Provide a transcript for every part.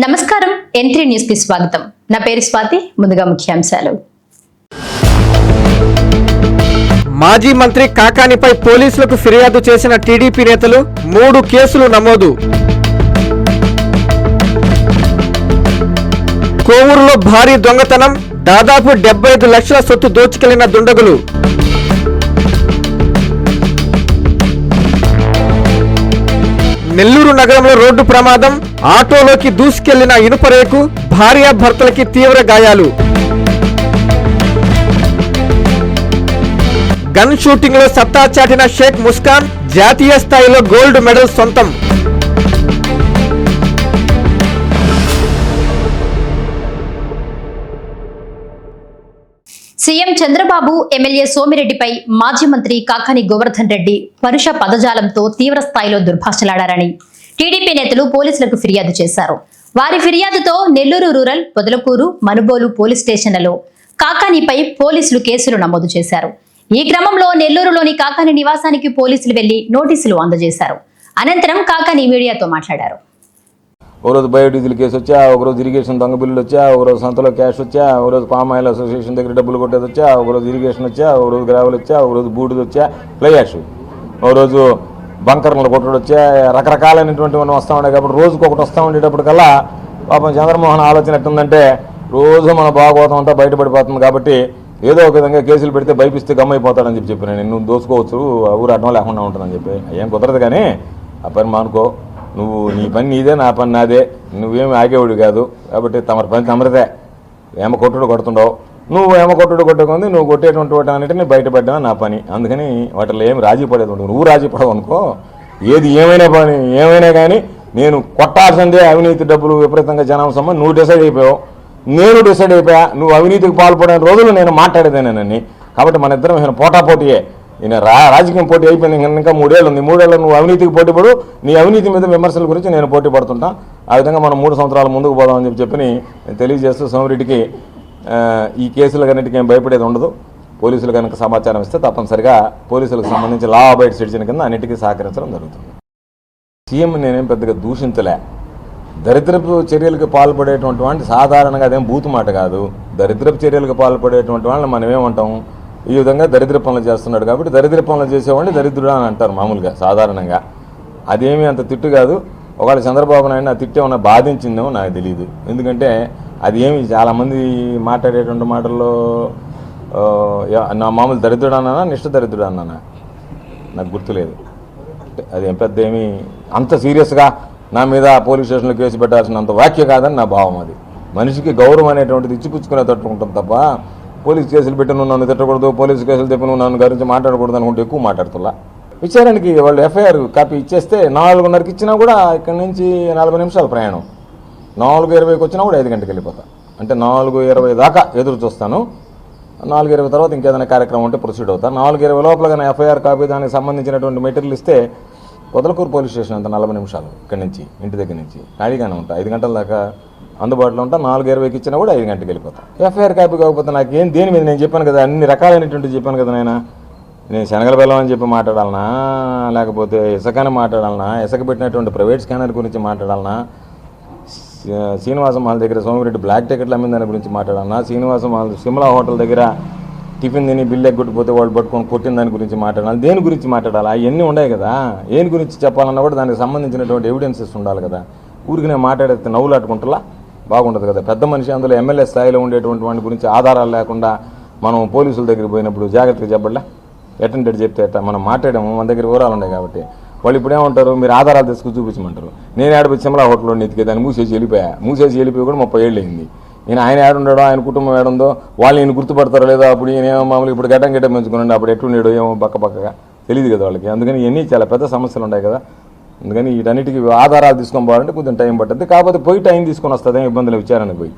నమస్కారం ఎంట్రీ న్యూస్కి స్వాగతం. నా పేరు స్వాతి ముందుగా ముఖ్యాంశాలు. మాజీ మంత్రి కాకానిపై పోలీసులకు ఫిర్యాదు చేసిన టీడీపీ నేతలు మూడు కేసులు నమోదు. కోవూరులో భారీ దొంగతనం దాదాపు డెబ్బై ఐదు లక్షల సొత్తు దోచుకెళ్ళిన దుండగులు. నెల్లూరు నగరంలో రోడ్డు ప్రమాదం ఆటోలోకి దూసుకెళ్ళిన ఇనుప రేకు భార్యాభర్తలకి తీవ్ర గాయాలు. గన్ షూటింగ్లో సత్తా చాటిన షేక్ ముస్కాన్ జాతీయ స్థాయిలో గోల్డ్ మెడల్ సొంతం. సీఎం చంద్రబాబు ఎమ్మెల్యే సోమిరెడ్డిపై మాజీ మంత్రి కాకాని గోవర్ధన్ రెడ్డి పరుష పదజాలంతో తీవ్ర స్థాయిలో దుర్భాషలాడారని టీడీపీ నేతలు పోలీసులకు ఫిర్యాదు చేశారు. వారి ఫిర్యాదుతో నెల్లూరు రూరల్ పొదలకూరు మనుబోలు పోలీస్ స్టేషన్లలో కాకానిపై పోలీసులు కేసులు నమోదు చేశారు. ఈ క్రమంలో నెల్లూరులోని కాకాని నివాసానికి పోలీసులు వెళ్ళి నోటీసులు అందజేశారు. అనంతరం కాకాని మీడియాతో మాట్లాడారు. ఒకరోజు బయోడీజిల్ కేసు వచ్చా ఒకరోజు ఇరిగేషన్ దొంగ బిల్లులు వచ్చా ఒకరోజు సంతలో క్యాష్ వచ్చా ఒకరోజు పామ్ ఆయిల్ అసోసియేషన్ దగ్గర డబ్బులు కొట్టేది వచ్చా ఒకరోజు ఇరిగేషన్ వచ్చా ఒకరోజు గ్రావెల్ వచ్చా ఒకరోజు బూడిది వచ్చా ఫ్లై యాష్. ఒకరోజు బంకర్లు కొట్టడం వచ్చా రకరకాలైనటువంటివన్నీ వస్తూ ఉండే కాబట్టి రోజుకి ఒకటి వస్తూ ఉండేటప్పటికల్లా పాపం చంద్రమోహన్ ఆలోచన ఎట్టుందంటే రోజు మన బాగోతం అంతా బయటపడిపోతుంది కాబట్టి ఏదో ఒక విధంగా కేసులు పెడితే భయపిస్తే గమ్మైపోతాడని చెప్పి చెప్పి నేను నువ్వు దోసుకోవచ్చు ఊరు అడ్డం లేకుండా ఉంటుందని చెప్పి. ఏం కుదరదు కానీ ఆ పని మానుకో. నువ్వు నీ పని నీదే నా పని నాదే. నువ్వేమి ఆగేవాడు కాదు. కాబట్టి తమరి పని తమరిదే. ఏమ కొట్టుడు కొడుతుండవు. నువ్వు ఏమ కొట్టుడు కొట్టుకుంది నువ్వు కొట్టేటువంటి వాటి అన్నిటిని బయటపడ్డా నా పని. అందుకని వాటిలో ఏమి రాజీ పడేది నువ్వు రాజీ పడవు అనుకో. ఏది ఏమైనా పని ఏమైనా కానీ నేను కొట్టాల్సిందే అవినీతి డబ్బులు విపరీతంగా జనం నువ్వు డిసైడ్ అయిపోయావు. నేను డిసైడ్ అయిపోయా. నువ్వు అవినీతికి పాల్పడిన రోజులు నేను మాట్లాడేదేనని కాబట్టి మన ఇద్దరం పోటా పోటాపోటీయే. ఈయన రా రాజకీయం పోటీ అయిపోయింది ఇంకా మూడేళ్ళు ఉంది మూడేళ్ళు నువ్వు అవినీతికి పోటీ పడు. నీ అవినీతి మీద విమర్శల గురించి నేను పోటీ పడుతుంటా. ఆ విధంగా మనం మూడు సంవత్సరాల ముందుకు పోదామని చెప్పి చెప్పి నేను తెలియజేస్తూ సోమిరెడ్డికి ఈ ఈ కేసులకన్నిటికీ ఏం భయపడేది ఉండదు. పోలీసులు కనుక సమాచారం ఇస్తే తప్పనిసరిగా పోలీసులకు సంబంధించి లా అబైడ్ సిటిజన్ కింద అన్నిటికీ సహకరించడం జరుగుతుంది. సీఎం నేనేం పెద్దగా దూషించలే. దరిద్రపు చర్యలకు పాల్పడేటువంటి వాడిని సాధారణంగా అదేం బూతు మాట కాదు. దరిద్రపు చర్యలకు పాల్పడేటువంటి వాళ్ళని మనం ఏమంటాం? ఈ విధంగా దరిద్ర పనులు చేస్తున్నాడు కాబట్టి దరిద్ర పనులు చేసేవాడిని దరిద్రుడు అని అంటారు మామూలుగా సాధారణంగా. అదేమీ అంత తిట్టు కాదు. ఒకవేళ చంద్రబాబు నాయుడు ఆ తిట్టు ఏమన్నా బాధించిందేమో నాకు తెలియదు ఎందుకంటే అది ఏమి చాలామంది మాట్లాడేటువంటి మాటల్లో నా మామూలు దరిద్రుడు అన్నానా నిష్ఠ దరిద్రుడు అన్నానా? నాకు గుర్తులేదు. అది పెద్ద ఏమి అంత సీరియస్గా నా మీద పోలీస్ స్టేషన్లో కేసు పెట్టాల్సినంత వాక్య కాదని నా భావం అది. మనిషికి గౌరవం అనేటువంటిది ఇచ్చిపుచ్చుకునే తట్టుకుంటాం తప్ప పోలీస్ కేసులు పెట్టి నువ్వు నన్ను తిట్టకూడదు పోలీస్ కేసులు చెప్పి నువ్వు నన్ను గురించి మాట్లాడకూడదు అనుకుంటే ఎక్కువ మాట్లాడుతున్నా. విచారణకి వాళ్ళు ఎఫ్ఐఆర్ కాపీ ఇచ్చేస్తే నాలుగున్నరకి ఇచ్చినా కూడా ఇక్కడ నుంచి నలభై నిమిషాలు ప్రయాణం. నాలుగు ఇరవైకి వచ్చినా కూడా ఐదు గంటకి వెళ్ళిపోతా. అంటే నాలుగు ఇరవై దాకా ఎదురు చూస్తాను. నాలుగు ఇరవై తర్వాత ఇంకేదైనా కార్యక్రమం ఉంటే ప్రొసీడ్ అవుతాను నాలుగు ఇరవై లోపల కానీ ఎఫ్ఐఆర్ కాపీ దానికి సంబంధించినటువంటి మెటీరియల్ ఇస్తే కొదలకూరు పోలీస్ స్టేషన్ అంత నలభై నిమిషాలు ఇక్కడి నుంచి ఇంటి దగ్గర నుంచి. ఖాళీగానే ఉంటా. ఐదు గంటల దాకా అందుబాటులో ఉంటా నాలుగు ఇరవైకి ఇచ్చినా కూడా ఐదు గంటలకు వెళ్ళిపోతా. ఎఫ్ఐఆర్ కాపీ కాకపోతే నాకు ఏం దేని మీద నేను చెప్పాను కదా అన్ని రకాలైనటువంటి చెప్పాను కదా నేను నేను శనగల బెల్లం అని చెప్పి మాట్లాడాలనా? లేకపోతే ఇసుకని మాట్లాడాలనా? ఇసుక పెట్టినటువంటి ప్రైవేట్ స్కానర్ గురించి మాట్లాడాలనా? శ్రీనివాసం మాల్ దగ్గర సోమిరెడ్డి బ్లాక్ టికెట్లు అమ్మిన దాని గురించి మాట్లాడాలన్నా శ్రీనివాసం మాల్ సిమ్లా హోటల్ దగ్గర టిఫిన్ తిని బిల్లు ఎగ్గొట్టిపోతే వాళ్ళు పట్టుకొని కొట్టిన దాని గురించి మాట్లాడాలి. దేని గురించి మాట్లాడాలి? అవన్నీ ఉన్నాయి కదా. ఏని గురించి చెప్పాలన్నా కూడా దానికి సంబంధించినటువంటి ఎవిడెన్సెస్ ఉండాలి కదా. ఊరికి నేను మాట్లాడితే నవ్వులాట్టుకుంటులా బాగుండదు కదా. పెద్ద మనిషి అందులో ఎమ్మెల్యే స్థాయిలో ఉండేటువంటి వాటి గురించి ఆధారాలు లేకుండా మనం పోలీసుల దగ్గరికి పోయినప్పుడు జాగ్రత్తగా చెప్పట్లే అటెండెడ్ చెప్తే ఎట్లా? మనం మాట్లాడాము మన దగ్గర వివరాలు ఉన్నాయి కాబట్టి. వాళ్ళు ఇప్పుడు ఏమంటారు? మీరు ఆధారాలు తీసుకుని చూపించమంటారు. నేను ఆడిపోయి సిమ్లా హోటల్లో నెత్తికే దాన్ని మూసేసి వెళ్ళిపోయా. మూసేసి వెళ్ళిపోయి కూడా ముప్పై ఏళ్ళు అయింది. ఈయన ఆయన ఏడుండడో ఆయన కుటుంబం ఏడుందో వాళ్ళు ఈయన గుర్తుపడతారో లేదో? అప్పుడు ఈయన మామూలు ఇప్పుడు గడ్డం గడ్డం పెంచుకున్నాడు అప్పుడు ఎట్లుండేడో ఏమో పక్క పక్కగా తెలియదు కదా వాళ్ళకి. అందుకని ఇవన్నీ చాలా పెద్ద సమస్యలు ఉన్నాయి కదా. అందుకని వీటన్నిటికీ ఆధారాలు తీసుకొని పోవాలంటే కొంచెం టైం పడుతుంది. కాకపోతే పోయి టైం తీసుకొని వస్తుంది ఏం ఇబ్బందులు విచారణకు పోయి.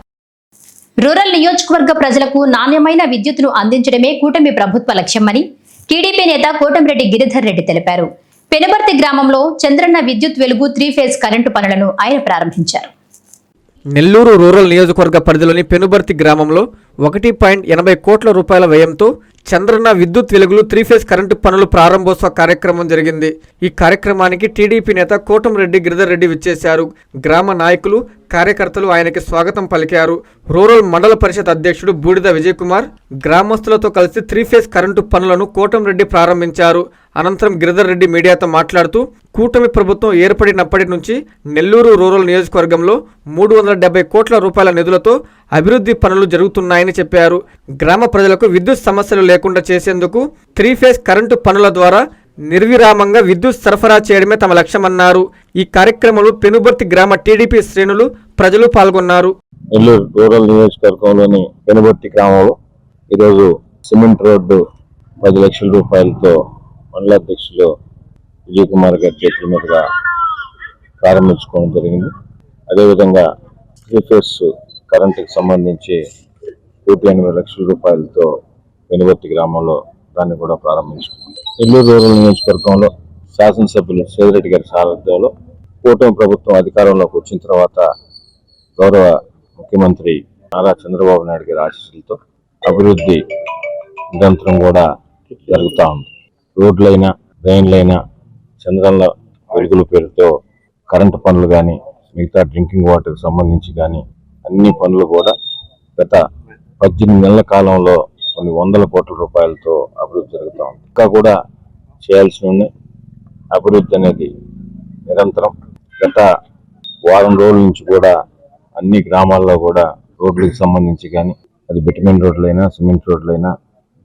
రూరల్ నియోజకవర్గ ప్రజలకు నాణ్యమైన విద్యుత్తును అందించడమే కూటమి ప్రభుత్వ లక్ష్యమని టీడీపీ నేత కోటంరెడ్డి గిరిధర్ రెడ్డి తెలిపారు. పెనుబర్తి గ్రామంలో చంద్రన్న విద్యుత్ వెలుగు త్రీ ఫేజ్ కరెంటు పనులను ఆయన ప్రారంభించారు. నెల్లూరు రూరల్ నియోజకవర్గ పరిధిలోని పెనుబర్తి గ్రామంలో ఒకటి పాయింట్ ఎనభై కోట్ల రూపాయల వ్యయంతో చంద్రన్న విద్యుత్ వెలుగులు త్రీ ఫేజ్ కరెంటు పనులు ప్రారంభోత్సవ కార్యక్రమం జరిగింది. ఈ కార్యక్రమానికి టీడీపీ నేత కోటంరెడ్డి గిరిధర్ రెడ్డి విచ్చేశారు. గ్రామ నాయకులు కార్యకర్తలు ఆయనకి స్వాగతం పలికారు. రూరల్ మండల పరిషత్ అధ్యక్షుడు బూడిద విజయ్ కుమార్ గ్రామస్తులతో కలిసి త్రీ ఫేజ్ కరెంటు పనులను కోటంరెడ్డి ప్రారంభించారు. అనంతరం గిరిధర్ రెడ్డి మీడియాతో మాట్లాడుతూ కూటమి ప్రభుత్వం ఏర్పడినప్పటి నుంచి నెల్లూరు రూరల్ నియోజకవర్గంలో మూడు వందల డెబ్బై కోట్ల రూపాయల నిధులతో అభివృద్ధి పనులు జరుగుతున్నాయని చెప్పారు. గ్రామ ప్రజలకు విద్యుత్ సమస్యలు లేకుండా చేసేందుకు త్రీ ఫేజ్ కరెంటు పనుల ద్వారా నిర్విరామంగా విద్యుత్ సరఫరా చేయడమే తమ లక్ష్యమన్నారు. ఈ కార్యక్రమంలో పెనుబర్తి గ్రామ టీడీపీ శ్రేణులు ప్రజలు పాల్గొన్నారు. నెల్లూరు రూరల్ నియోజకవర్గంలోని పెనుబర్తి గ్రామంలో ఈరోజు సిమెంట్ రోడ్డు పది లక్షల రూపాయలతో మండలాధ్యక్షులు విజయ్ కుమార్ గారి చేతుల మీదుగా ప్రారంభించుకోవడం జరిగింది. అదేవిధంగా త్రీ ఫేస్ కరెంటుకి సంబంధించి కోటి ఎనభై లక్షల రూపాయలతో వెనుగొత్తి గ్రామంలో దాన్ని కూడా ప్రారంభించుకున్నాం. నెల్లూరు రూరల్ నియోజకవర్గంలో శాసనసభ్యులు సేదిరెడ్డి గారి సారథ్యంలో కూటమి ప్రభుత్వం అధికారంలోకి వచ్చిన తర్వాత గౌరవ ముఖ్యమంత్రి నారా చంద్రబాబు నాయుడు గారి ఆశీస్సులతో అభివృద్ధి నిరంతరం కూడా జరుగుతూ ఉంది. రోడ్లైనా డ్రైన్లైనా చంద్రన్న వెలుగుల పేరుతో కరెంటు పనులు కానీ మిగతా డ్రింకింగ్ వాటర్కి సంబంధించి కానీ అన్ని పనులు కూడా గత పద్దెనిమిది నెలల కాలంలో కొన్ని వందల కోట్ల రూపాయలతో అభివృద్ధి జరుగుతూ ఉంది. ఇంకా కూడా చేయాల్సి ఉన్నాయి. అభివృద్ధి అనేది నిరంతరం. గత వారం రోజుల నుంచి కూడా అన్ని గ్రామాల్లో కూడా రోడ్లకు సంబంధించి కానీ అది బిటమిన్ రోడ్లైనా సిమెంట్ రోడ్లైనా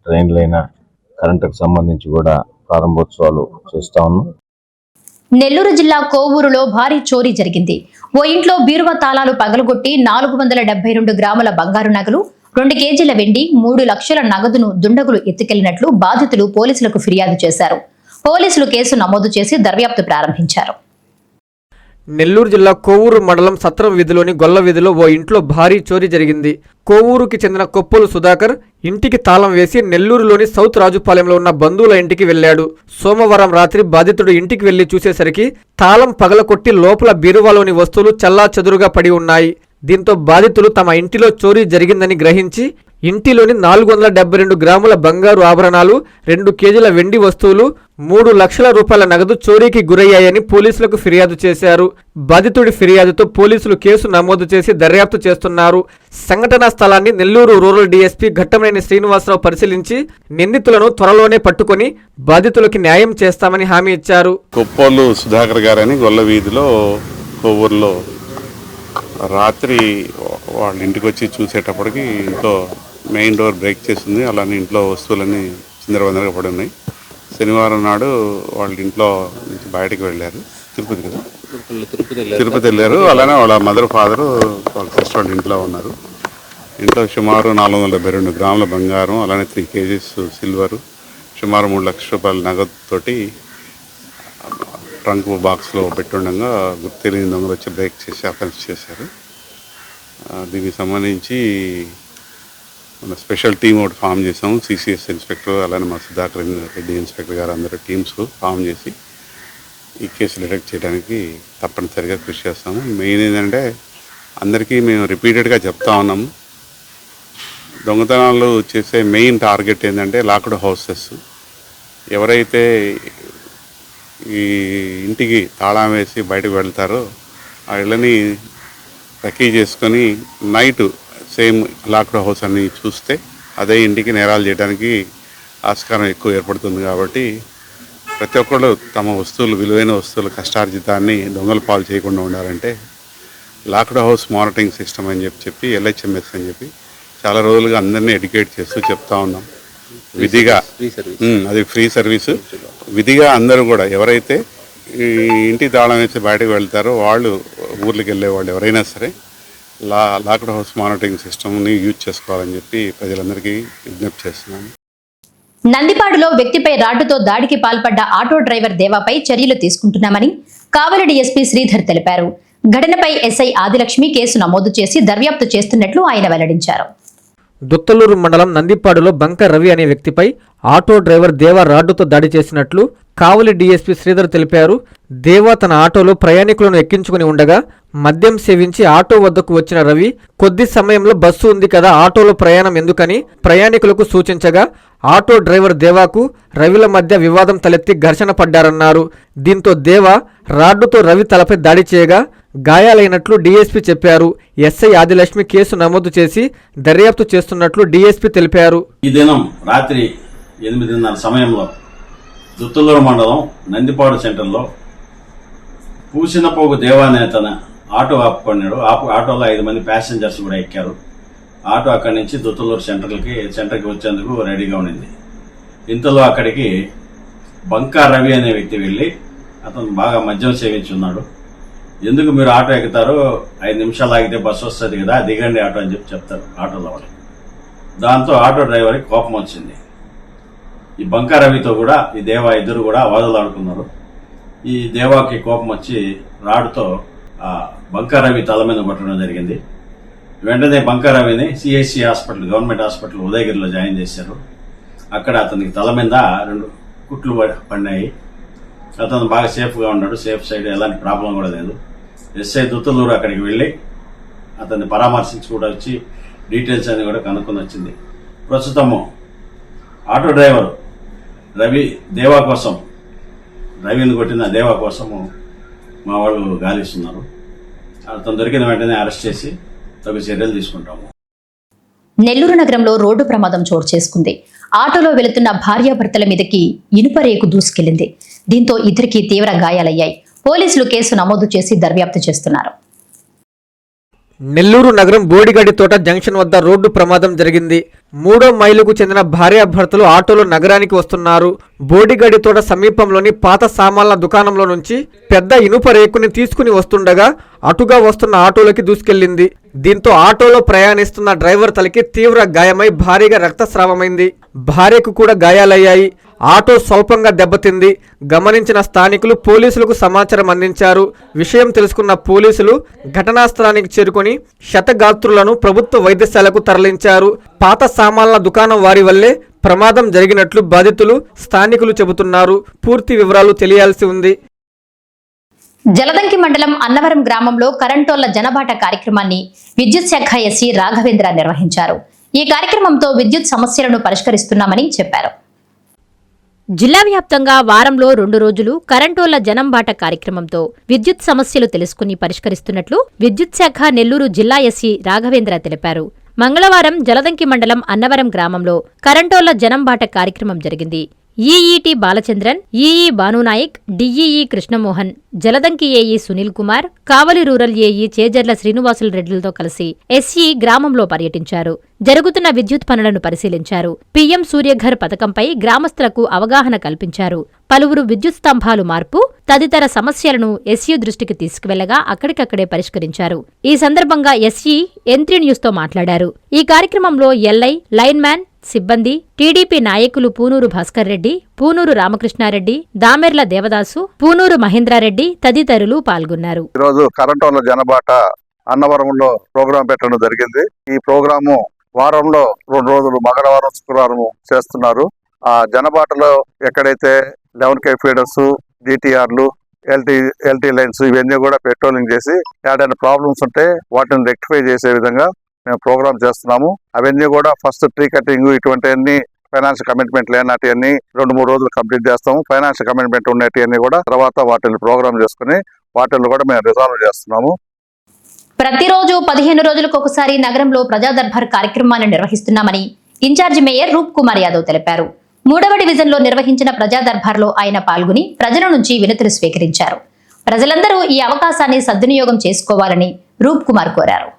డ్రైన్లైనా కరెంటుకు సంబంధించి కూడా ప్రారంభోత్సవాలు చేస్తా ఉన్నాం. నెల్లూరు జిల్లా కోవూరులో భారీ చోరీ జరిగింది. ఓ ఇంట్లో బీరువా తాళాలు పగలగొట్టి నాలుగు వందల డెబ్బై రెండు గ్రాముల బంగారు నగలు రెండు కేజీల వెండి మూడు లక్షల నగదును దుండగులు ఎత్తుకెళ్ళినట్లు బాధితులు పోలీసులకు ఫిర్యాదు చేశారు. పోలీసులు కేసు నమోదు చేసి దర్యాప్తు ప్రారంభించారు. నెల్లూరు జిల్లా కోవూరు మండలం సత్రం వీధిలోని గొల్ల వీధిలో ఓ ఇంట్లో భారీ చోరీ జరిగింది. కోవూరుకి చెందిన కొప్పులు సుధాకర్ ఇంటికి తాళం వేసి నెల్లూరులోని సౌత్ రాజుపాలెంలో ఉన్న బంధువుల ఇంటికి వెళ్ళాడు. సోమవారం రాత్రి బాధితుడు ఇంటికి వెళ్ళి చూసేసరికి తాళం పగలకొట్టి లోపల బీరువాలోని వస్తువులు చల్లా పడి ఉన్నాయి. దీంతో బాధితులు తమ ఇంటిలో చోరీ జరిగిందని గ్రహించి ఇంటిలోని నాలుగు వందల డెబ్బై రెండు గ్రాముల బంగారు ఆభరణాలు రెండు కేజీల వెండి వస్తువులు మూడు లక్షల రూపాయల నగదు చోరీకి గురయ్యాయని పోలీసులకు ఫిర్యాదు చేశారు. బాధితుడి ఫిర్యాదుతో పోలీసులు కేసు నమోదు చేసి దర్యాప్తు చేస్తున్నారు. సంఘటనా స్థలాన్ని నెల్లూరు రూరల్ డీఎస్పీ ఘట్టమనేని శ్రీనివాసరావు పరిశీలించి నిందితులను త్వరలోనే పట్టుకొని బాధితులకి న్యాయం చేస్తామని హామీ ఇచ్చారు. కొప్పోలు సుధాకర్ గారని గొల్ల వీధిలో కొవ్వూరులో రాత్రి వాళ్ళ ఇంటికి వచ్చి చూసేటప్పటికి ఇంట్లో మెయిన్ డోర్ బ్రేక్ చేసింది. అలానే ఇంట్లో వస్తువులన్నీ చిందరవందరగా పడి ఉన్నాయి. శనివారం నాడు వాళ్ళ ఇంట్లో నుంచి బయటకు వెళ్ళారు. తిరుపతి కదా? తిరుపతి వెళ్ళారు. అలానే వాళ్ళ మదర్ ఫాదర్ వాళ్ళ సిస్టర్ వాళ్ళ ఇంట్లో ఉన్నారు. ఇంట్లో సుమారు నాలుగు వందల డెబ్బై రెండు గ్రాముల బంగారం అలానే త్రీ కేజీస్ సిల్వరు సుమారు మూడు లక్షల రూపాయల నగదుతోటి ట్రంక్ బాక్స్లో పెట్టుండగా గుర్తు తెలియని దొంగలు వచ్చి బ్రేక్ చేసి అఫెన్స్ చేశారు. దీనికి సంబంధించి మన స్పెషల్ టీం ఒకటి ఫామ్ చేసాము. సిసిఎస్ ఇన్స్పెక్టర్ అలానే మా సుధాకర్ రెడ్డి ఇన్స్పెక్టర్ గారు అందరూ టీమ్స్ ఫామ్ చేసి ఈ కేసు డిటెక్ట్ చేయడానికి తప్పనిసరిగా కృషి చేస్తాము. మెయిన్ ఏంటంటే అందరికీ మేము రిపీటెడ్గా చెప్తా ఉన్నాము. దొంగతనాలు చేసే మెయిన్ టార్గెట్ ఏంటంటే లాక్డ్ హౌసెస్. ఎవరైతే ఈ ఇంటికి తాళం వేసి బయటకు వెళ్తారో ఆ ఇళ్ళని రకీ చేసుకొని నైట్ సేమ్ లాక్డ్ హౌస్ అని చూస్తే అదే ఇంటికి నేరాలు చేయడానికి ఆస్కారం ఎక్కువ ఏర్పడుతుంది కాబట్టి ప్రతి ఒక్కళ్ళు తమ వస్తువులు విలువైన వస్తువులు కష్టార్జితాన్ని దొంగల పాలు చేయకుండా ఉండాలంటే లాక్డ్ హౌస్ మానిటరింగ్ సిస్టమ్ అని చెప్పి చెప్పి ఎల్హెచ్ఎంఎస్ అని చెప్పి చాలా రోజులుగా అందరినీ ఎడ్యుకేట్ చేస్తూ చెప్తా ఉన్నాం. విధిగా అది ఫ్రీ సర్వీస్. విధిగా అందరూ కూడా ఎవరైతే ఈ ఇంటి తాళం వేసి బయటకు వెళ్తారో వాళ్ళు ఊర్లకు వెళ్ళే వాళ్ళు ఎవరైనా సరే లా లాక్డ్ హౌస్ మానిటరింగ్ సిస్టమ్ని యూజ్ చేసుకోవాలని చెప్పి ప్రజలందరికీ విజ్ఞప్తి చేస్తున్నాను. నందిపాడులో వ్యక్తిపై రాడ్డుతో దాడికి పాల్పడ్డ ఆటో డ్రైవర్ దేవాపై చర్యలు తీసుకుంటున్నామని కావలి డీఎస్పీ శ్రీధర్ తెలిపారు. ఘటనపై ఎస్ఐ ఆదిలక్ష్మి కేసు నమోదు చేసి దర్యాప్తు చేస్తున్నట్లు ఆయన వెల్లడించారు. దుత్తలూరు మండలం నందిపాడులో బంక రవి అనే వ్యక్తిపై ఆటో డ్రైవర్ దేవా రాడ్డుతో దాడి చేసినట్లు కావలి డీఎస్పీ శ్రీధర్ తెలిపారు. దేవా తన ఆటోలో ప్రయాణికులను ఎక్కించుకుని ఉండగా మద్యం సేవించి ఆటో వద్దకు వచ్చిన రవి కొద్ది సమయంలో బస్సు ఉంది కదా ఆటోలో ప్రయాణం ఎందుకని ప్రయాణికులకు సూచించగా ఆటో డ్రైవర్ దేవాకు రవిల మధ్య వివాదం తలెత్తి ఘర్షణ పడ్డారన్నారు. దీంతో దేవా రాడ్డుతో రవి తలపై దాడి చేయగా గాయాలైనట్లు డీఎస్పీ చెప్పారు. ఎస్ఐ ఆదిలక్ష్మి కేసు నమోదు చేసి దర్యాప్తు చేస్తున్నట్లు డీఎస్పీ తెలిపారు. ఈ దినం రాత్రి ఎనిమిదిన్నర సమయంలో దుత్తులూరు మండలం నందిపాడు సెంటర్లో పూసినపోగు దేవానే తన ఆటో ఆపుకున్నాడు. ఆపు ఆటోలో ఐదు మంది ప్యాసింజర్స్ కూడా ఎక్కారు. ఆటో అక్కడి నుంచి దుత్తులూరు సెంటర్కి సెంటర్కి వచ్చేందుకు రెడీగా ఉండింది. ఇంతలో అక్కడికి బంకా రవి అనే వ్యక్తి వెళ్ళి అతను బాగా మద్యం సేవించి ఉన్నాడు ఎందుకు మీరు ఆటో ఎక్కుతారు ఐదు నిమిషాలు ఆగితే బస్సు వస్తుంది కదా దిగండి ఆటో అని చెప్పి చెప్తారు ఆటోలో వాళ్ళు. దాంతో ఆటో డ్రైవర్కి కోపం వచ్చింది. ఈ బంకా రవితో కూడా ఈ దేవా ఇద్దరు కూడా వాదలాడుకున్నారు ఈ దేవాకి కోపం వచ్చి రాడుతో ఆ బంకా రవి తల మీద కొట్టడం జరిగింది. వెంటనే బంకా రవిని హాస్పిటల్ గవర్నమెంట్ హాస్పిటల్ ఉదయగిరిలో జాయిన్ చేశారు. అక్కడ అతనికి తల మీద రెండు కుట్లు పడి- పడినాయి. అతను బాగా సేఫ్గా ఉన్నాడు సేఫ్ సైడ్ ఎలాంటి ప్రాబ్లం కూడా లేదు. ఎస్ఐ దుత్తలూరు అక్కడికి వెళ్ళి అతన్ని పరామర్శించి కూడా వచ్చి డీటెయిల్స్ అన్ని కూడా కనుక్కొని వచ్చింది. ప్రస్తుతము ఆటో డ్రైవర్ రవి దేవా కోసం రవిని కొట్టిన దేవా కోసము మా వాళ్ళు గాలిస్తున్నారు. అతను దొరికిన వెంటనే అరెస్ట్ చేసి తగు చర్యలు తీసుకుంటాము. నెల్లూరు నగరంలో రోడ్డు ప్రమాదం చోటు చేసుకుంది. ఆటోలో వెళుతున్న భార్యాభర్తల మీదకి ఇనుప రేకు దూసుకెళ్ళింది. దీంతో ఇద్దరికి తీవ్ర గాయాలయ్యాయి. పోలీసులు కేసు నమోదు చేసి దర్యాప్తు చేస్తున్నారు. నెల్లూరు నగరం బోడిగడి తోట జంక్షన్ వద్ద రోడ్డు ప్రమాదం జరిగింది. మూడో మైలుకు చెందిన భార్యాభర్తలు ఆటోలో నగరానికి వస్తున్నారు. బోడిగడి తోట సమీపంలోని పాత సామాన్ల దుకాణంలో నుంచి పెద్ద ఇనుప రేకుని తీసుకుని వస్తుండగా అటుగా వస్తున్న ఆటోలోకి దూసుకెళ్ళింది దీంతో ఆటోలో ప్రయాణిస్తున్న డ్రైవర్ తలకి తీవ్ర గాయమై భారీగా రక్తస్రావమైంది. భార్యకు కూడా గాయాలయ్యాయి. ఆటో స్వల్పంగా దెబ్బతింది. గమనించిన స్థానికులు పోలీసులకు సమాచారం అందించారు. విషయం తెలుసుకున్న పోలీసులు ఘటనా స్థలానికి చేరుకొని శతగాత్రులను ప్రభుత్వ వైద్యశాలకు తరలించారు. పాత సామాన్ల దుకాణం వారి వల్లే ప్రమాదం జరిగినట్లు బాధితులు స్థానికులు చెబుతున్నారు. పూర్తి వివరాలు తెలియాల్సి ఉంది. జలదంకి మండలం అన్నవరం గ్రామంలో కరెంటోళ్ళ జనబాట కార్యక్రమాన్ని విద్యుత్ శాఖ ఎస్సీ రాఘవేంద్ర నిర్వహించారు. ఈ కార్యక్రమంతో విద్యుత్ సమస్యలను పరిష్కరిస్తున్నామని చెప్పారు. జిల్లా వ్యాప్తంగా వారంలో రెండు రోజులు కరెంటోళ్ళ జనంబాట కార్యక్రమంతో విద్యుత్ సమస్యలు తెలుసుకుని పరిష్కరిస్తున్నట్లు విద్యుత్ శాఖ నెల్లూరు జిల్లా ఎస్సీ రాఘవేంద్ర తెలిపారు. మంగళవారం జలదంకి మండలం అన్నవరం గ్రామంలో కరెంటోళ్ళ జనంబాట కార్యక్రమం జరిగింది. EET Balachandran EE Bhanunayak DEE Krishnamohan Jaladanki AE Sunil Kumar Kavali rural AE Chejerla Srinivasula రెడ్డిలతో కలిసి ఎస్ఈ గ్రామంలో పర్యటించారు. జరుగుతున్న విద్యుత్ పనులను పరిశీలించారు. పీఎం సూర్యఘర్ పథకంపై గ్రామస్తులకు అవగాహన కల్పించారు. పలువురు విద్యుత్ స్తంభాలు మార్పు తదితర సమస్యలను ఎస్ఈ దృష్టికి తీసుకువెళ్ళగా అక్కడికక్కడే పరిష్కరించారు. ఈ సందర్భంగా ఎస్ఈ ఎంత్రీ న్యూస్తో మాట్లాడారు. ఈ కార్యక్రమంలో ఎల్ఐ లైన్మ్యాన్ సిబ్బంది టీడీపీ నాయకులు పూనూరు భాస్కర్ రెడ్డి పూనూరు రామకృష్ణారెడ్డి దామెర్ల దేవదాసు పూనూరు మహేంద్రారెడ్డి తదితరులు పాల్గొన్నారు. ఈరోజు కరెంట్ జనబాట అన్నవరంలో ప్రోగ్రాం పెట్టడం జరిగింది. ఈ ప్రోగ్రాము వారంలో రెండు రోజులు మంగళవారం శుక్రవారం చేస్తున్నారు. ఆ జనబాటలో ఎక్కడైతే లెవెన్ కే ఫీడర్స్ డిటిఆర్లు ఎల్టీ ఎల్టీ లైన్స్ ఇవన్నీ కూడా పెట్రోలింగ్ చేసి ఏదైనా ప్రాబ్లమ్స్ ఉంటే వాటిని రెక్టిఫై చేసే విధంగా మేము ప్రోగ్రామ్ చేస్తున్నాము. అవన్నీ కూడా ఫస్ట్ ట్రీ కటింగ్ ఇటువంటివన్నీ ఫైనాన్షియల్ కమిట్మెంట్ లేనటివన్నీ రెండు మూడు రోజులు కంప్లీట్ చేస్తాము. ఫైనాన్షియల్ కమిట్మెంట్ ఉన్నటివన్నీ కూడా తర్వాత వాటిని ప్రోగ్రామ్ చేసుకుని వాటిని కూడా మేము రిజాల్వ్ చేస్తున్నాము. ప్రతిరోజు పదిహేను రోజులకు ఒకసారి నగరంలో ప్రజా దర్బార్ కార్యక్రమాన్ని నిర్వహిస్తున్నామని ఇన్ఛార్జి మేయర్ రూప్ కుమార్ యాదవ్ తెలిపారు. మూడవ డివిజన్లో నిర్వహించిన ప్రజా దర్బార్లో ఆయన పాల్గొని ప్రజల నుంచి వినతులు స్వీకరించారు. ప్రజలందరూ ఈ అవకాశాన్ని సద్వినియోగం చేసుకోవాలని రూప్ కుమార్ కోరారు.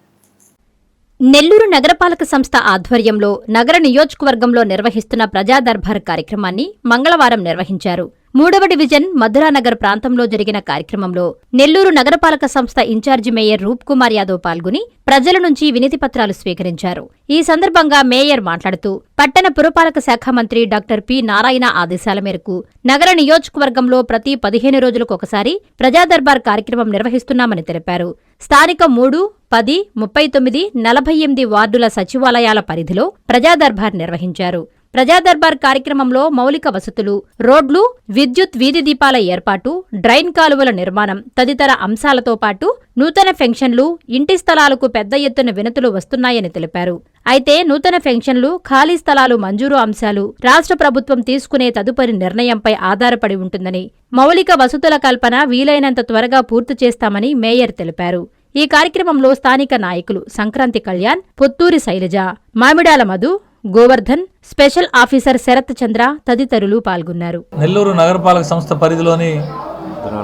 నెల్లూరు నగరపాలక సంస్థ ఆధ్వర్యంలో నగర నియోజకవర్గంలో నిర్వహిస్తున్న ప్రజా దర్బార్ కార్యక్రమాన్ని మంగళవారం నిర్వహించారు. మూడవ డివిజన్ మధురానగర్ ప్రాంతంలో జరిగిన కార్యక్రమంలో నెల్లూరు నగరపాలక సంస్థ in charge mayor Roop Kumar Yadav పాల్గొని ప్రజల నుంచి వినతి పత్రాలు స్వీకరించారు. ఈ సందర్భంగా మేయర్ మాట్లాడుతూ పట్టణ పురపాలక శాఖ మంత్రి డాక్టర్ పి నారాయణ ఆదేశాల మేరకు నగర నియోజకవర్గంలో ప్రతి పదిహేను రోజులకు ఒకసారి ప్రజాదర్బార్ కార్యక్రమం నిర్వహిస్తున్నామని తెలిపారు. స్థానిక మూడు పది ముప్పై తొమ్మిది నలభై ఎనిమిది వార్డుల సచివాలయాల పరిధిలో ప్రజాదర్బార్ నిర్వహించారు. ప్రజా దర్బార్ కార్యక్రమంలో మౌలిక వసతులు రోడ్లు విద్యుత్ వీధి దీపాల ఏర్పాటు డ్రైన్ కాలువల నిర్మాణం తదితర అంశాలతో పాటు నూతన పెన్షన్లు ఇంటి స్థలాలకు పెద్ద ఎత్తున వినతులు వస్తున్నాయని తెలిపారు. అయితే నూతన పెన్షన్లు ఖాళీ స్థలాలు మంజూరు అంశాలు రాష్ట్ర ప్రభుత్వం తీసుకునే తదుపరి నిర్ణయంపై ఆధారపడి ఉంటుందని మౌలిక వసతుల కల్పన వీలైనంత త్వరగా పూర్తి చేస్తామని మేయర్ తెలిపారు. ఈ కార్యక్రమంలో స్థానిక నాయకులు సంక్రాంతి కళ్యాణ్ పుత్తూరి శైలజ మామిడాల మధు గోవర్ధన్ స్పెషల్ ఆఫీసర్ శరత్ చంద్ర తదితరులు పాల్గొన్నారు. నెల్లూరు నగరపాలక సంస్థ పరిధిలోని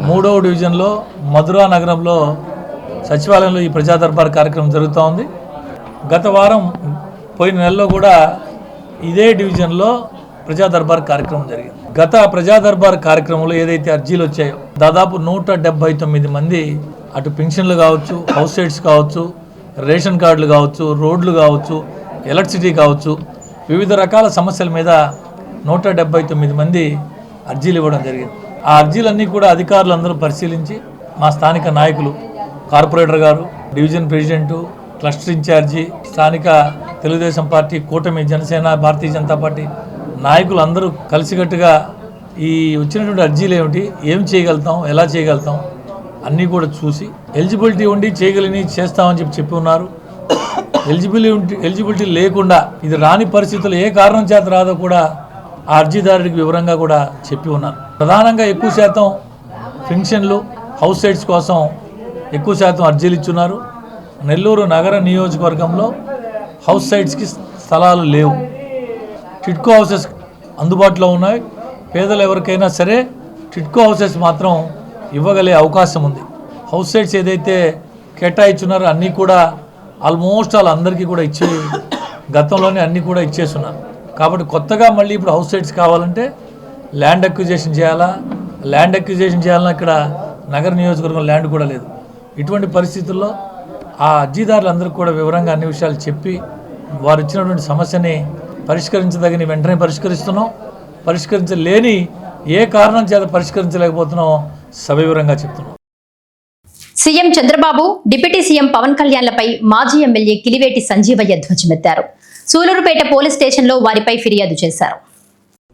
మూడవ డివిజన్లో మధురా నగరంలో సచివాలయంలో ఈ ప్రజా దర్బార్ కార్యక్రమం జరుగుతూ ఉంది. గత వారం పోయిన నెలలో కూడా ఇదే డివిజన్లో ప్రజా దర్బార్ కార్యక్రమం జరిగింది. గత ప్రజా దర్బార్ కార్యక్రమంలో ఏదైతే అర్జీలు వచ్చాయో దాదాపు నూట డెబ్బై తొమ్మిది మంది అటు పెన్షన్లు కావచ్చు హౌస్ సైట్స్ కావచ్చు రేషన్ కార్డులు కావచ్చు రోడ్లు కావచ్చు ఎలక్ట్రిసిటీ కావచ్చు వివిధ రకాల సమస్యల మీద నూట డెబ్బై తొమ్మిది మంది అర్జీలు ఇవ్వడం జరిగింది. ఆ అర్జీలన్నీ కూడా అధికారులందరూ పరిశీలించి మా స్థానిక నాయకులు కార్పొరేటర్ గారు డివిజన్ ప్రెసిడెంటు క్లస్టర్ ఇన్ఛార్జి స్థానిక తెలుగుదేశం పార్టీ కూటమి జనసేన భారతీయ జనతా పార్టీ నాయకులు అందరూ కలిసికట్టుగా ఈ వచ్చినటువంటి అర్జీలు ఏమిటి ఏం చేయగలుగుతాం ఎలా చేయగలుగుతాం అన్నీ కూడా చూసి ఎలిజిబిలిటీ ఉండి చేయగలిని చేస్తామని చెప్పి చెప్పి ఉన్నారు. ఎలిజిబిలిటీ ఎలిజిబిలిటీ లేకుండా ఇది రాని పరిస్థితులు ఏ కారణం చేత రాదో కూడా ఆ అర్జీదారుడికి వివరంగా కూడా చెప్పి ఉన్నారు ప్రధానంగా ఎక్కువ శాతం పెన్షన్లు హౌస్ సైట్స్ కోసం ఎక్కువ శాతం అర్జీలు ఇచ్చున్నారు. నెల్లూరు నగర నియోజకవర్గంలో హౌస్ సైట్స్కి స్థలాలు లేవు. టిట్కో హౌసెస్ అందుబాటులో ఉన్నాయి. పేదలు ఎవరికైనా సరే టిట్కో హౌసెస్ మాత్రం ఇవ్వగలే అవకాశం ఉంది. హౌస్ సైట్స్ ఏదైతే కేటాయించున్నారో అన్నీ కూడా ఆల్మోస్ట్ వాళ్ళందరికీ కూడా ఇచ్చే గతంలోనే అన్నీ కూడా ఇచ్చేస్తున్నారు. కాబట్టి కొత్తగా మళ్ళీ ఇప్పుడు హౌస్ సైట్స్ కావాలంటే ల్యాండ్ అక్విజేషన్ చేయాలా? ల్యాండ్ అక్విజేషన్ చేయాలన్నా ఇక్కడ నగర నియోజకవర్గం ల్యాండ్ కూడా లేదు. ఇటువంటి పరిస్థితుల్లో ఆ అర్జీదారులందరికీ కూడా వివరంగా అన్ని విషయాలు చెప్పి వారు ఇచ్చినటువంటి సమస్యని పరిష్కరించదగిన వెంటనే పరిష్కరిస్తున్నాం. పరిష్కరించలేని ఏ కారణం చేత పరిష్కరించలేకపోతున్నాం సవివరంగా చెప్తున్నాం. CM Chandrababu deputy CM Pawan కళ్యాణ్లపై మాజీ ఎమ్మెల్యే కిలివేటి సంజీవయ్య ధ్వజమెత్తారు. సూలూరుపేట పోలీస్ స్టేషన్లో వారిపై ఫిర్యాదు చేశారు.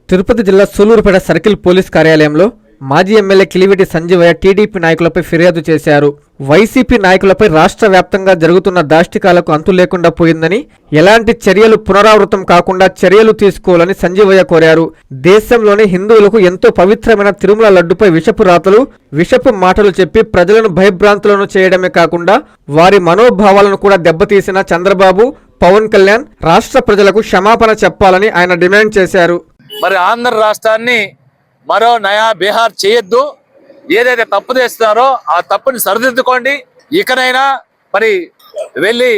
తిరుపతి జిల్లా సూలూరుపేట సర్కిల్ పోలీస్ కార్యాలయంలో మాజీ ఎమ్మెల్యే కిలివిటి సంజీవయ్య టీడీపీ నాయకులపై ఫిర్యాదు చేశారు. వైసీపీ నాయకులపై రాష్ట్ర వ్యాప్తంగా జరుగుతున్న దాష్టికాలకు అంతు లేకుండా పోయిందని ఎలాంటి చర్యలు పునరావృతం కాకుండా చర్యలు తీసుకోవాలని సంజీవయ్య కోరారు. దేశంలోని హిందువులకు ఎంతో పవిత్రమైన తిరుమల లడ్డుపై విషపు రాతలు విషపు మాటలు చెప్పి ప్రజలను భయభ్రాంతులను చేయడమే కాకుండా వారి మనోభావాలను కూడా దెబ్బతీసిన చంద్రబాబు పవన్ కళ్యాణ్ రాష్ట్ర ప్రజలకు క్షమాపణ చెప్పాలని ఆయన డిమాండ్ చేశారు. మరి ఆంధ్ర రాష్ట్రాన్ని మరో నయా బీహార్ చేయొద్దు. ఏదైతే తప్పు చేస్తున్నారో ఆ తప్పుని సరిదిద్దుకోండి. ఇకనైనా మరి వెళ్ళి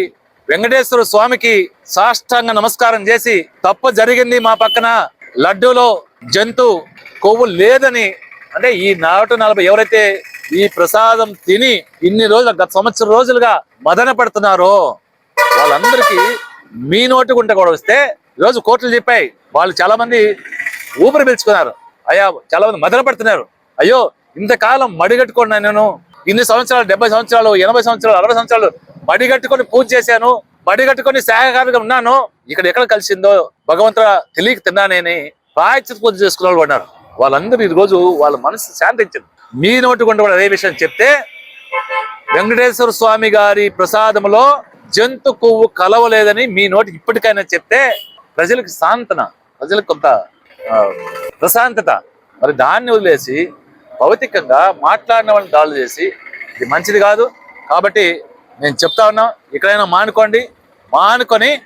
వెంకటేశ్వర స్వామికి సాష్టాంగ నమస్కారం చేసి తప్పు జరిగింది మా పక్కన లడ్డూలో జంతు కొవ్వు లేదని అంటే ఈ నాటు నలభై ఎవరైతే ఈ ప్రసాదం తిని ఇన్ని రోజులు గత సంవత్సరం రోజులుగా మదన పడుతున్నారో వాళ్ళందరికీ మీ నోటి గుంట కూడా వస్తే ఈరోజు కోర్టులు చెప్పాయి. వాళ్ళు చాలా మంది ఊపిరి పీల్చుకున్నారు. అయ్యా చాలా మంది మదన పడుతున్నారు. అయ్యో ఇంతకాలం మడిగట్టుకున్నా నేను ఇన్ని సంవత్సరాలు డెబ్బై సంవత్సరాలు ఎనభై సంవత్సరాలు అరవై సంవత్సరాలు మడిగట్టుకొని పూజ చేశాను. మడిగట్టుకొని శాఖకారుగా ఉన్నాను. ఇక్కడ ఎక్కడ కలిసిందో భగవంతుడు తెలియక తిన్నానని ప్రాయచిత పూజ చేసుకున్న వాళ్ళు ఉన్నారు. వాళ్ళందరూ ఈ రోజు వాళ్ళ మనసు శాంతించింది. మీ నోటి గుండా కూడా అదే విషయం చెప్తే వెంకటేశ్వర స్వామి గారి ప్రసాదంలో జంతు కొవ్వు కలవలేదని మీ నోటి ఇప్పటికైనా చెప్తే ప్రజలకు సాంతన ప్రజలకు కొంత ప్రశాంతత. మరి దాన్ని వదిలేసి భౌతికంగా మాట్లాడిన వాళ్ళని దాడులు చేసి ఇది మంచిది కాదు. కాబట్టి నేను చెప్తా ఉన్నా ఎక్కడైనా మానుకోండి. మానుకొని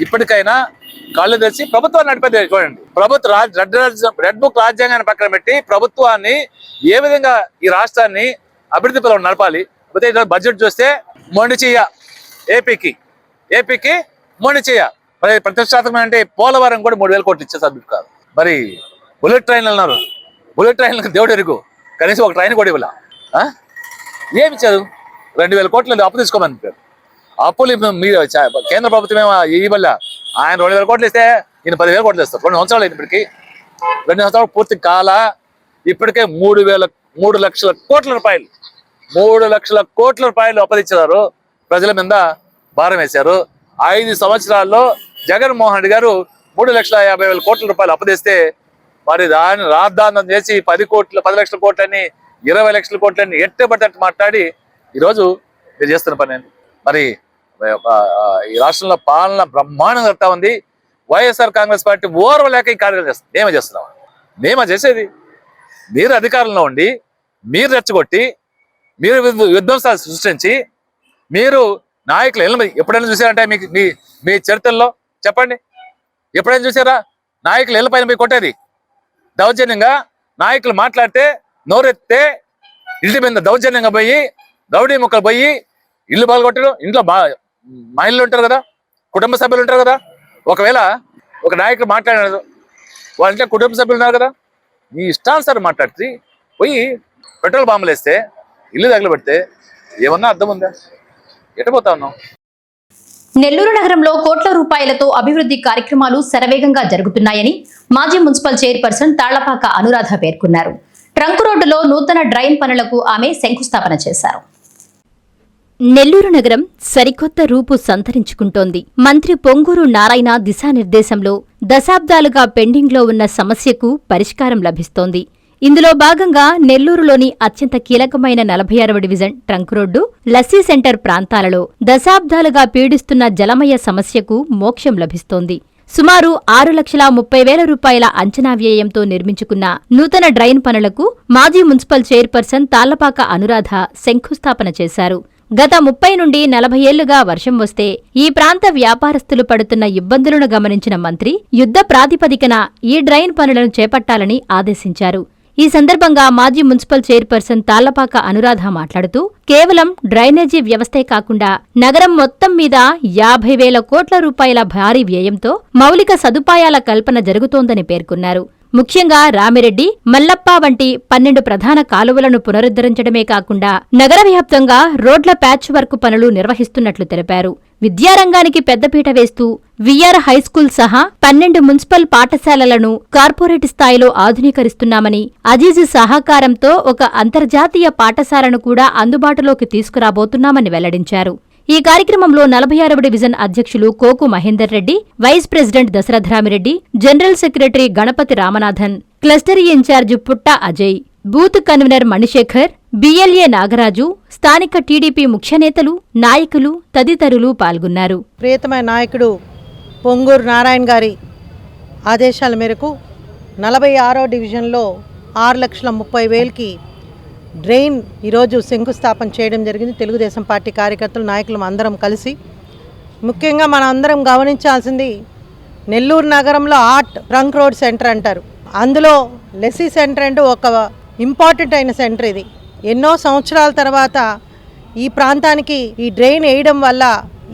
ఇప్పటికైనా కళ్ళు తెరిచి ప్రభుత్వాన్ని నడిపేది చూడండి. ప్రభుత్వ రెడ్ రాజ్యం- రెడ్ బుక్ రాజ్యాంగాన్ని పక్కన పెట్టి ప్రభుత్వాన్ని ఏ విధంగా ఈ రాష్ట్రాన్ని అభివృద్ధి పరంగా నడపాలి. పోతే బడ్జెట్ చూస్తే మొండి చెయ్య ఏపీకి. ఏపీకి మొండి చెయ్య. ప్రతిష్టాత్మకమైన అంటే పోలవరం కూడా మూడు వేల కోట్లు ఇచ్చే సబ్జెక్ట్ కాదు. మరి బుల్లెట్ ట్రైన్లు అన్నారు. బుల్లెట్ ట్రైన్లకు దేవుడు ఎరుగు. కనీసం ఒక ట్రైన్ కూడా ఇవ్వాల. ఏమి ఇచ్చారు? రెండు వేల కోట్లు అప్పు తీసుకోమని చెప్పారు. అప్పులు ఇప్పుడు మీరు చ- కేంద్ర ప్రభుత్వం ఏమో ఇవ్వాల. ఆయన రెండు వేల కోట్లు ఇస్తే ఈయన పదివేల కోట్లు ఇస్తారు. రెండు సంవత్సరాలు అయింది ఇప్పటికి. రెండు సంవత్సరాలు పూర్తి కాల. ఇప్పటికే మూడు వేల మూడు లక్షల కోట్ల రూపాయలు. మూడు లక్షల కోట్ల రూపాయలు అప్పదించారు ప్రజల మీద భారం వేశారు. ఐదు సంవత్సరాల్లో జగన్మోహన్ రెడ్డి గారు మూడు లక్షల యాభై వేల కోట్ల రూపాయలు అప్పదిస్తే మరి దాన్ని రాద్దాంతం చేసి పది కోట్ల పది లక్షల కోట్లని ఇరవై లక్షల కోట్లని ఎట్టబడ్డట్టు మాట్లాడి ఈరోజు మీరు చేస్తున్న పని మరి ఈ రాష్ట్రంలో పాలన బ్రహ్మాండంగా జరుగుతా ఉంది. వైఎస్ఆర్ కాంగ్రెస్ పార్టీ ఓర్వలేక ఈ కార్యక్రమం చేస్తుంది. మేమే చేస్తున్నాం. మేమా చేసేది. మీరు అధికారంలో ఉండి మీరు రెచ్చగొట్టి మీరు విధ్వంసాలు సృష్టించి మీరు నాయకులు ఎల్లు- ఎప్పుడైనా చూసారంటే మీకు మీ మీ చరిత్రలో? చెప్పండి. ఎప్పుడైనా చూసారా? నాయకులు ఇళ్ళ పైన పోయి కొట్టేది. దౌర్జన్యంగా నాయకులు మాట్లాడితే నోరెత్తే ఇంటి మీద దౌర్జన్యంగా పోయి రౌడీ ముక్కలు పోయి ఇల్లు బాగా ఇంట్లో బా మహిళలు ఉంటారు కదా కుటుంబ సభ్యులు ఉంటారు కదా. ఒకవేళ ఒక నాయకుడు మాట్లాడినాడు వాళ్ళ ఇంట్లో కుటుంబ సభ్యులు ఉన్నారు కదా నీ ఇష్టానుసారి మాట్లాడితే పోయి పెట్రోల్ బాంబులు వేస్తే ఇల్లు తగలబెడితే ఏమన్నా అర్థం ఉందా? ఎట్టబోతా ఉన్నాం నెల్లూరు నగరంలో కోట్ల రూపాయలతో అభివృద్ధి కార్యక్రమాలు శరవేగంగా జరుగుతున్నాయని మాజీ మున్సిపల్ చైర్పర్సన్ తాళ్ళపాక అనురాధ పేర్కొన్నారు. ట్రంక్ రోడ్డులో నూతన డ్రైన్ పనులకు ఆమె శంకుస్థాపన చేశారు. నెల్లూరు నగరం సరికొత్త రూపు సంతరించుకుంటోంది. మంత్రి పొంగూరు నారాయణ దిశానిర్దేశంలో దశాబ్దాలుగా పెండింగ్లో ఉన్న సమస్యకు పరిష్కారం లభిస్తోంది. ఇందులో భాగంగా నెల్లూరులోని అత్యంత కీలకమైన నలభై ఆరవ division trunk road lassi centre ప్రాంతాలలో దశాబ్దాలుగా పీడిస్తున్న జలమయ సమస్యకు మోక్షం లభిస్తోంది. సుమారు ఆరు లక్షల ముప్పై వేల రూపాయల అంచనా వ్యయంతో నిర్మించుకున్న నూతన డ్రైన్ పనులకు మాజీ మున్సిపల్ చైర్పర్సన్ తాళ్ళపాక అనురాధ శంకుస్థాపన చేశారు. గత ముప్పై నుండి నలభై ఏళ్ళుగా వర్షం వస్తే ఈ ప్రాంత వ్యాపారస్తులు పడుతున్న ఇబ్బందులను గమనించిన మంత్రి యుద్ధ ప్రాతిపదికన ఈ డ్రైన్ పనులను చేపట్టాలని ఆదేశించారు. ఈ సందర్భంగా మాజీ మున్సిపల్ చైర్పర్సన్ తాళ్ళపాక అనురాధ మాట్లాడుతూ కేవలం డ్రైనేజీ వ్యవస్థే కాకుండా నగరం మొత్తం మీద యాభై వేల కోట్ల రూపాయల భారీ వ్యయంతో మౌలిక సదుపాయాల కల్పన జరుగుతోందని పేర్కొన్నారు. ముఖ్యంగా రామిరెడ్డి మల్లప్ప వంటి పన్నెండు ప్రధాన కాలువలను పునరుద్ధరించడమే కాకుండా నగర వ్యాప్తంగా రోడ్ల ప్యాచ్ వర్క్ పనులు నిర్వహిస్తున్నట్లు తెలిపారు. విద్యారంగానికి పెద్దపీట వేస్తూ విఆర్ హైస్కూల్ సహా పన్నెండు మున్సిపల్ పాఠశాలలను కార్పొరేట్ స్థాయిలో ఆధునీకరిస్తున్నామని అజీజ్ సహకారంతో ఒక అంతర్జాతీయ పాఠశాలను కూడా అందుబాటులోకి తీసుకురాబోతున్నామని వెల్లడించారు. ఈ కార్యక్రమంలో నలభై ఆరవ డివిజన్ అధ్యక్షులు Koku Mahender Reddy vice president Dasaradharamireddy general secretary Ganapathi Ramanathan cluster incharge Putta Ajay booth convener Manisekhar BLA Nagaraju స్థానిక టీడీపీ ముఖ్య నేతలు నాయకులు తదితరులు పాల్గొన్నారు. ప్రియతమైన నాయకుడు పొంగూరు నారాయణ గారి ఆదేశాల మేరకు నలభై ఆరో డివిజన్లో ఆరు లక్షల ముప్పై వేలకి డ్రైన్ ఈరోజు శంకుస్థాపన చేయడం జరిగింది. తెలుగుదేశం పార్టీ కార్యకర్తలు నాయకులు అందరం కలిసి ముఖ్యంగా మనం అందరం గమనించాల్సింది నెల్లూరు నగరంలో ఆర్ట్ ట్రంక్ రోడ్ సెంటర్ అంటారు. అందులో లెస్సీ సెంటర్ అంటే ఒక ఇంపార్టెంట్ అయిన సెంటర్ ఇది. ఎన్నో సంవత్సరాల తర్వాత ఈ ప్రాంతానికి ఈ డ్రైన్ వేయడం వల్ల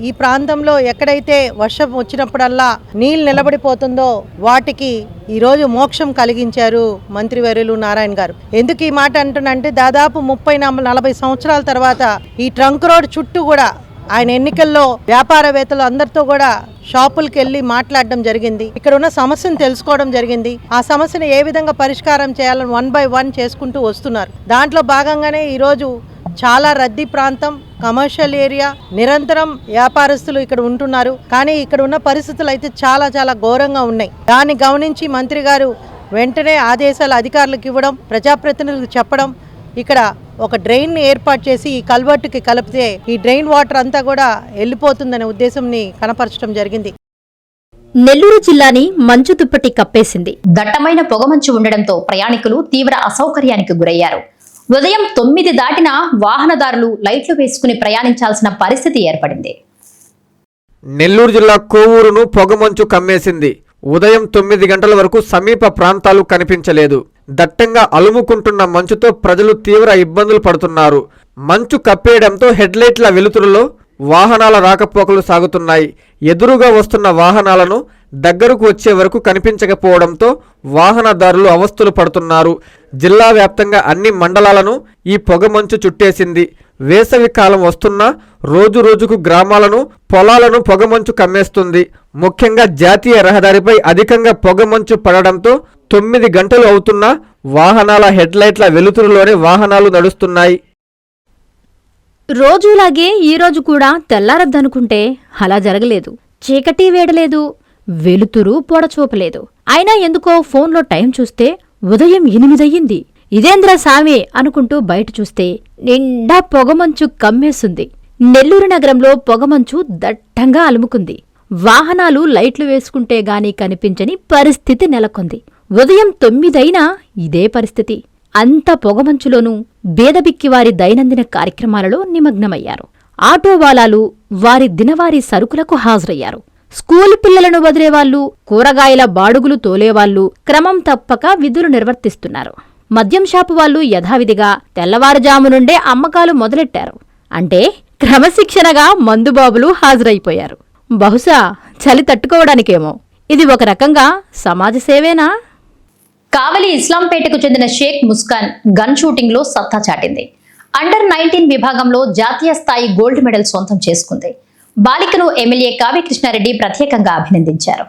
ఈ ప్రాంతంలో ఎక్కడైతే వర్షం వచ్చినప్పుడల్లా నీళ్ళు నిలబడిపోతుందో వాటికి ఈరోజు మోక్షం కలిగించారు మంత్రివర్యులు నారాయణ గారు. ఎందుకు ఈ మాట అంటున్నంటే దాదాపు ముప్పై నలభై సంవత్సరాల తర్వాత ఈ ట్రంక్ రోడ్ చుట్టూ కూడా ఆయన ఎన్నికల్లో వ్యాపారవేత్తలు అందరితో కూడా షాపులకు వెళ్ళి మాట్లాడడం జరిగింది. ఇక్కడ ఉన్న సమస్యను తెలుసుకోవడం జరిగింది. ఆ సమస్యను ఏ విధంగా పరిష్కారం చేయాలని వన్ బై వన్ చేసుకుంటూ వస్తున్నారు. దాంట్లో భాగంగానే ఈరోజు చాలా రద్దీ ప్రాంతం కమర్షియల్ ఏరియా నిరంతరం వ్యాపారస్తులు ఇక్కడ ఉంటున్నారు. కానీ ఇక్కడ ఉన్న పరిస్థితులు అయితే చాలా చాలా ఘోరంగా ఉన్నాయి. దాన్ని గమనించి మంత్రి గారు వెంటనే ఆదేశాలు అధికారులకు ఇవ్వడం ప్రజాప్రతినిధులకు చెప్పడం ఇక్కడ ఒక డ్రైన్ ఏర్పాటు చేసి ఈ కల్వర్టుకి కలిపితే ఈ డ్రైన్ వాటర్ అంతా కూడా వెళ్ళిపోతుందనే ఉద్దేశంని కనపరచడం జరిగింది. నెల్లూరు జిల్లాని మంచు దుప్పటి కప్పేసింది. దట్టమైన పొగమంచు ఉండడంతో ప్రయాణికులు తీవ్ర అసౌకర్యానికి గురయ్యారు. ఉదయం తొమ్మిది దాటిన వాహనదారులు లైట్లు వేసుకుని ప్రయాణించాల్సిన పరిస్థితి ఏర్పడింది. నెల్లూరు జిల్లా కోవూరును పొగమంచు కమ్మేసింది. ఉదయం తొమ్మిది గంటల వరకు సమీప ప్రాంతాలు కనిపించలేదు. దట్టంగా అలుముకుంటున్న మంచుతో ప్రజలు తీవ్ర ఇబ్బందులు పడుతున్నారు. మంచు కప్పేయడంతో హెడ్లైట్ల వెలుతురులో వాహనాల రాకపోకలు సాగుతున్నాయి. ఎదురుగా వస్తున్న వాహనాలను దగ్గరకు వచ్చే వరకు కనిపించకపోవడంతో వాహనదారులు అవస్థలు పడుతున్నారు. జిల్లా వ్యాప్తంగా అన్ని మండలాలను ఈ పొగమంచు చుట్టేసింది. వేసవి కాలం వస్తున్నా రోజు రోజుకు గ్రామాలను పొలాలను పొగమంచు కమ్మేస్తుంది. ముఖ్యంగా జాతీయ రహదారిపై అధికంగా పొగమంచు పడడంతో తొమ్మిది గంటలు అవుతున్నా వాహనాల హెడ్లైట్ల వెలుతురులోనే వాహనాలు నడుస్తున్నాయి. రోజులాగే ఈరోజు కూడా తెల్లారద్దనుకుంటే అలా జరగలేదు. చీకటి వేడలేదు. వెలుతురు పొడచూపలేదు. అయినా ఎందుకో ఫోన్లో టైం చూస్తే ఉదయం ఎనిమిదయ్యింది. ఇదేంద్ర సామి అనుకుంటూ బయట చూస్తే నిండా పొగమంచు కమ్మేస్తుంది. నెల్లూరు నగరంలో పొగమంచు దట్టంగా అలుముకుంది. వాహనాలు లైట్లు వేసుకుంటే గాని కనిపించని పరిస్థితి నెలకొంది. ఉదయం తొమ్మిదైనా ఇదే పరిస్థితి. అంత పొగమంచులోనూ బేదబిక్కివారి దైనందిన కార్యక్రమాలలో నిమగ్నమయ్యారు. ఆటోవాలాలు వారి దినవారీ సరుకులకు హాజరయ్యారు. స్కూలు పిల్లలను వదిలేవాళ్ళు కూరగాయల బాడుగులు తోలేవాళ్ళు క్రమం తప్పక విధులు నిర్వర్తిస్తున్నారు. మద్యం షాపు వాళ్ళు యథావిధిగా తెల్లవారుజాము నుండే అమ్మకాలు మొదలెట్టారు. అంటే క్రమశిక్షణగా మందుబాబులు హాజరైపోయారు. బహుశా చలి తట్టుకోవడానికేమో. ఇది ఒక రకంగా సమాజ సేవేనా? కావలి ఇస్లాంపేటకు చెందిన షేక్ ముస్కాన్ గన్ షూటింగ్లో సత్తా చాటింది. అండర్ నైన్టీన్ విభాగంలో జాతీయ స్థాయి గోల్డ్ మెడల్ సొంతం చేసుకుంది. బాలికను ఎమ్మెల్యే కావ్యకృష్ణారెడ్డి ప్రత్యేకంగా అభినందించారు.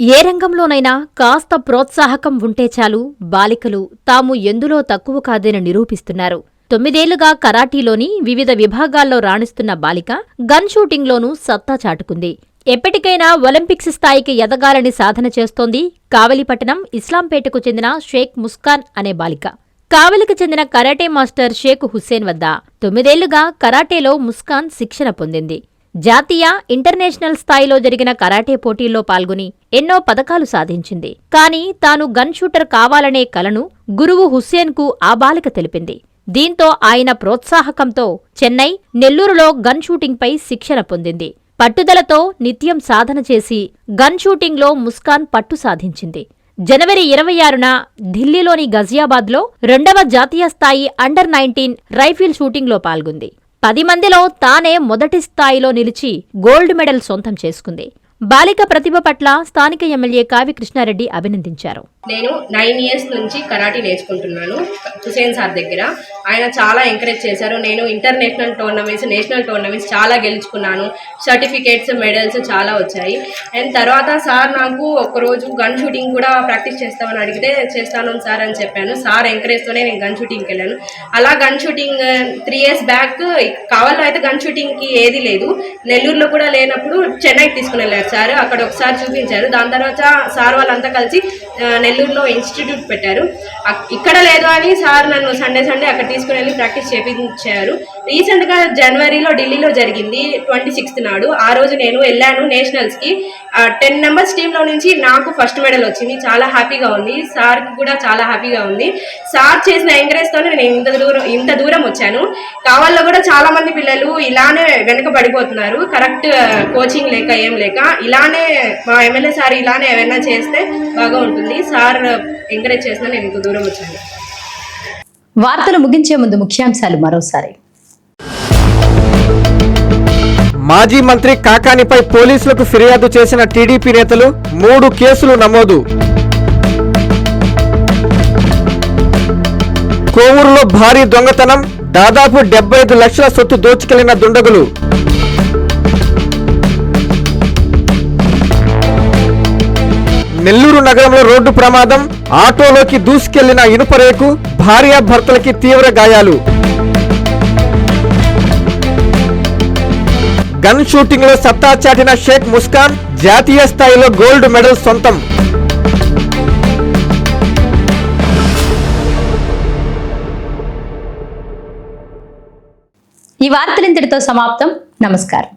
ఏ రంగంలోనైనా కాస్త ప్రోత్సాహకం ఉంటే చాలు బాలికలు తాము ఎందులో తక్కువ కాదని నిరూపిస్తున్నారు. తొమ్మిదేళ్ళుగా కరాటీలోని వివిధ విభాగాల్లో రాణిస్తున్న బాలిక గన్ షూటింగ్లోనూ సత్తా చాటుకుంది. ఎప్పటికైనా ఒలింపిక్స్ స్థాయికి ఎదగాలని సాధన చేస్తోంది కావలిపట్టణం ఇస్లాంపేటకు చెందిన షేక్ ముస్కాన్ అనే బాలిక. కావలికి చెందిన కరాటే మాస్టర్ షేక్ హుస్సేన్ వద్ద తొమ్మిదేళ్ళుగా కరాటేలో ముస్కాన్ శిక్షణ పొందింది. జాతీయ ఇంటర్నేషనల్ స్థాయిలో జరిగిన కరాటే పోటీల్లో పాల్గొని ఎన్నో పథకాలు సాధించింది. కానీ తాను గన్ షూటర్ కావాలనే కలను గురువు హుస్సేన్కు ఆ బాలిక తెలిపింది. దీంతో ఆయన ప్రోత్సాహకంతో చెన్నై నెల్లూరులో గన్ షూటింగ్పై శిక్షణ పొందింది. పట్టుదలతో నిత్యం సాధన చేసి గన్ షూటింగ్లో ముస్కాన్ పట్టు సాధించింది. జనవరి ఇరవై ఆరున ఢిల్లీలోని గజియాబాద్లో రెండవ జాతీయ స్థాయి అండర్ నైన్టీన్ రైఫిల్ షూటింగ్లో పాల్గొంది. పది మందిలో తానే మొదటి స్థాయిలో నిలిచి గోల్డ్ మెడల్ సొంతం చేసుకుంది. బాలిక ప్రతిభ పట్ల స్థానిక ఎమ్మెల్యే కావి కృష్ణారెడ్డి అభినందించారు. నేను నైన్ ఇయర్స్ నుంచి కరాటీ నేర్చుకుంటున్నాను హుసేన్ సార్ దగ్గర. ఆయన చాలా ఎంకరేజ్ చేశారు. నేను ఇంటర్నేషనల్ టోర్నమెంట్స్ నేషనల్ టోర్నమెంట్స్ చాలా గెలుచుకున్నాను. సర్టిఫికేట్స్ మెడల్స్ చాలా వచ్చాయి. అండ్ తర్వాత సార్ నాకు ఒకరోజు గన్ షూటింగ్ కూడా ప్రాక్టీస్ చేస్తామని అడిగితే చేస్తాను సార్ అని చెప్పాను. సార్ ఎంకరేజ్తోనే నేను గన్ షూటింగ్కి వెళ్ళాను. అలా gun shooting three years back కావాలో అయితే గన్ షూటింగ్కి ఏది లేదు. నెల్లూరులో కూడా లేనప్పుడు చెన్నైకి తీసుకుని వెళ్ళారు సార్. అక్కడ ఒకసారి చూపించారు. దాని తర్వాత సార్ వాళ్ళంతా కలిసి నెల్లూరు నెల్లూరులో ఇన్స్టిట్యూట్ పెట్టారు. ఇక్కడ లేదు అని సార్ నన్ను సండే సండే అక్కడ తీసుకుని వెళ్ళి ప్రాక్టీస్ చేపించారు. రీసెంట్గా జనవరిలో ఢిల్లీలో జరిగింది ట్వంటీ సిక్స్త్ నాడు. ఆ రోజు నేను వెళ్ళాను నేషనల్స్కి టెన్ మెంబర్స్ టీంలో నుంచి నాకు ఫస్ట్ మెడల్ వచ్చింది. చాలా హ్యాపీగా ఉంది. సార్కి కూడా చాలా హ్యాపీగా ఉంది. సార్ చేసిన ఎంకరేజ్తో నేను ఇంత దూరం ఇంత దూరం వచ్చాను. కావాల్లో కూడా చాలా మంది పిల్లలు ఇలానే వెనక పడిపోతున్నారు కరెక్ట్ కోచింగ్ లేక ఏం లేక. ఇలానే మా ఎమ్మెల్యే సార్ ఇలానే ఏమైనా చేస్తే బాగా ఉంటుంది. సార్ ఎంకరేజ్ చేసిన నేను ఇంత దూరం వచ్చాను. వార్తలు ముగించే ముందు ముఖ్యాంశాలు మరోసారి. మాజీ మంత్రి కాకానిపై పోలీసులకు ఫిర్యాదు చేసిన టీడీపీ నేతలు మూడు కేసులు నమోదు. కోవూరులో భారీ దొంగతనం దాదాపు డెబ్బై ఐదు లక్షల సొత్తు దోచుకెళ్ళిన దుండగులు. నెల్లూరు నగరంలో రోడ్డు ప్రమాదం ఆటోలోకి దూసుకెళ్ళిన ఇనుప రేకు భార్యాభర్తలకి తీవ్ర గాయాలు. గన్ షూటింగ్లో సత్తా చాటిన షేక్ ముస్కాన్ జాతీయ స్థాయిలో గోల్డ్ మెడల్ సొంతం. ఈ వార్తలు ఇంతటితో సమాప్తం. నమస్కారం.